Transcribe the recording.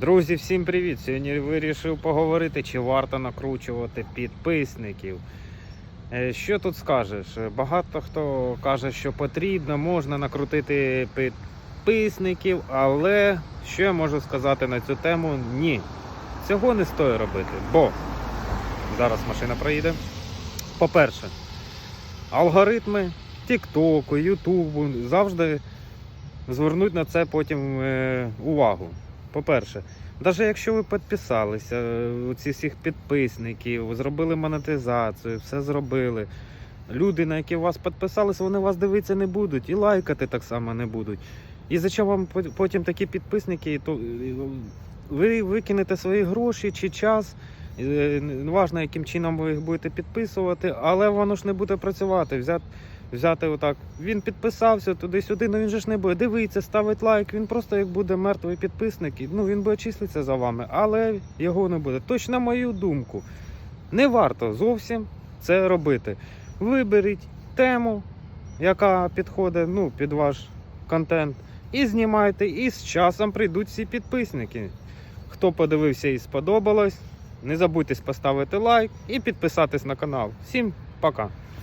Друзі, всім привіт! Сьогодні вирішив поговорити, чи варто накручувати підписників. Е, Що тут скажеш? Багато хто каже, що потрібно, можна накрутити підписників, але що я можу сказати на цю тему? Ні. Цього не стоїть робити, бо зараз машина проїде. По-перше, алгоритми Тіктоку, Ютубу завжди звернуть на це потім е, увагу. По-перше, навіть якщо ви підписалися, е, ці всіх підписників, зробили монетизацію, все зробили. Люди, на які вас підписалися, вони вас дивитися не будуть і лайкати так само не будуть. І за що вам потім такі підписники, то е, ви викинете свої гроші чи час. е, Неважно, яким чином ви їх будете підписувати, але воно ж не буде працювати. Взяти, взяти отак. Він підписався туди-сюди, ну він же ж не буде дивитися, ставить лайк. Він просто як буде мертвий підписник, і, ну він буде числитися за вами, але його не буде. Точно на мою думку, не варто зовсім це робити. Виберіть тему, яка підходить ну, під ваш контент, і знімайте, і з часом прийдуть всі підписники. Хто подивився і сподобалось, не забудьте поставити лайк і підписатись на канал. Всім пока!